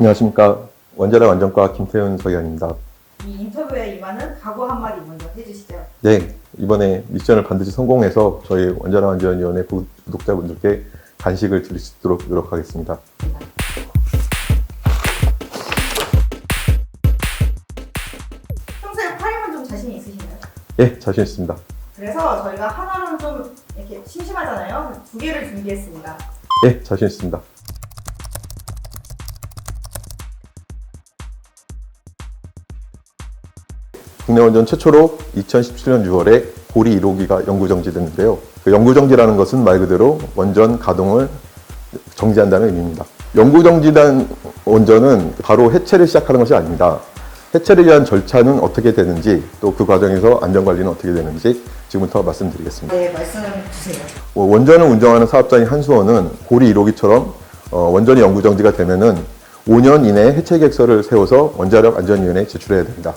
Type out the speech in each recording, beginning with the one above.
안녕하십니까. 원자력 안전과 김태훈 서기관입니다. 이 인터뷰에 임하는 각오 한마디 먼저 해주시죠. 네, 이번에 미션을 반드시 성공해서 저희 원자력 안전위원회 구독자분들께 간식을 드릴 수 있도록 노력하겠습니다. 평소에 팔임은 좀 자신이 있으신가요? 예, 자신 있습니다. 그래서 저희가 하나는 좀 이렇게 심심하잖아요. 두 개를 준비했습니다. 예, 자신 있습니다. 국내 원전 최초로 2017년 6월에 고리 1호기가 영구 정지됐는데요. 그 영구 정지라는 것은 말 그대로 원전 가동을 정지한다는 의미입니다. 영구 정지된 원전은 바로 해체를 시작하는 것이 아닙니다. 해체를 위한 절차는 어떻게 되는지 또 그 과정에서 안전 관리는 어떻게 되는지 지금부터 말씀드리겠습니다. 네, 말씀 주세요. 어, 원전을 운영하는 사업자인 한수원은 고리 1호기처럼 어, 원전이 영구 정지가 되면은 5년 이내에 해체 계획서를 세워서 원자력 안전위원회에 제출해야 됩니다.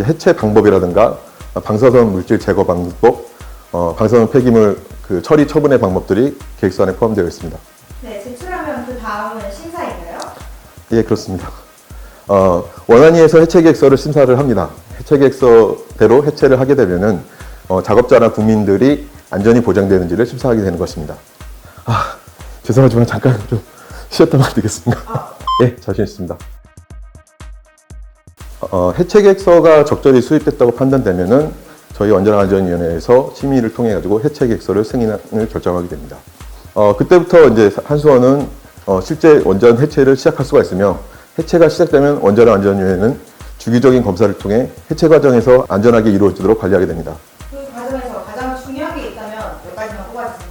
해체 방법이라든가 어, 방사선 물질 제거 방법, 어, 방사선 폐기물 그 처리 처분의 방법들이 계획서 안에 포함되어 있습니다. 네, 제출하면 그 다음은 심사인가요? 예, 그렇습니다. 어, 원안위에서 해체 계획서를 심사를 합니다. 해체 계획서대로 해체를 하게 되면은 어, 작업자나 국민들이 안전이 보장되는지를 심사하게 되는 것입니다. 아, 죄송하지만 잠깐 좀 쉬었다 말되겠습니다 예, 자신 있습니다. 어, 해체 계획서가 적절히 수립됐다고 판단되면은 저희 원자력안전위원회에서 심의를 통해 가지고 해체 계획서를 승인을 결정하게 됩니다. 어, 그때부터 이제 한수원은 어, 실제 원전 해체를 시작할 수가 있으며 해체가 시작되면 원자력 안전위원회는 주기적인 검사를 통해 해체 과정에서 안전하게 이루어지도록 관리하게 됩니다. 그 과정에서 가장 중요한 게 있다면 몇 가지만 꼽아주세요.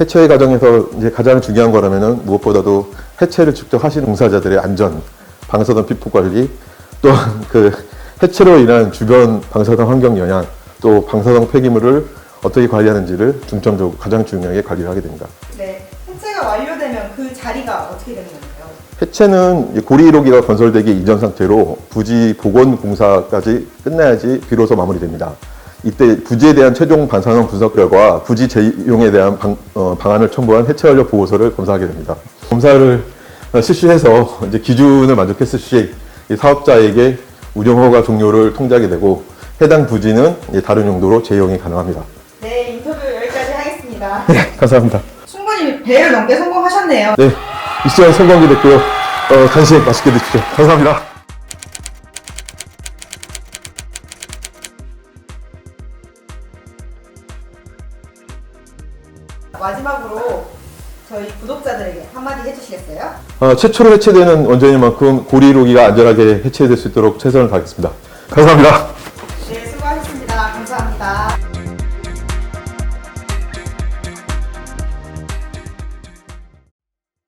해체 과정에서 이제 가장 중요한 거라면은 무엇보다도 해체를 직접 하시는 종사자들의 안전, 방사선 피폭 관리, 또한 그 해체로 인한 주변 방사선 환경 영향, 또 방사선 폐기물을 어떻게 관리하는지를 중점적으로 가장 중요하게 관리를 하게 됩니다. 네, 해체가 완료되면 그 자리가 어떻게 되는 건가요? 해체는 고리 1호기가 건설되기 이전 상태로 부지 복원 공사까지 끝나야지 비로소 마무리됩니다. 이때 부지에 대한 최종 반사능 분석 결과 부지 재이용에 대한 방, 어, 방안을 첨부한 해체 완료 보고서를 검사하게 됩니다. 검사를 어, 실시해서 이제 기준을 만족했을 시이 사업자에게 운영 허가 종료를 통지하게 되고 해당 부지는 다른 용도로 재이용이 가능합니다. 네, 인터뷰 여기까지 하겠습니다. 감사합니다. 충분히 배를 넘게 성공하셨네요. 네, 미션 성공이 됐고요. 어, 간식 맛있게 드십시오. 감사합니다. 마지막으로 저희 구독자들에게 한마디 해주시겠어요? 어, 최초로 해체되는 원전인 만큼 고리 1호기가 안전하게 해체될 수 있도록 최선을 다하겠습니다. 감사합니다.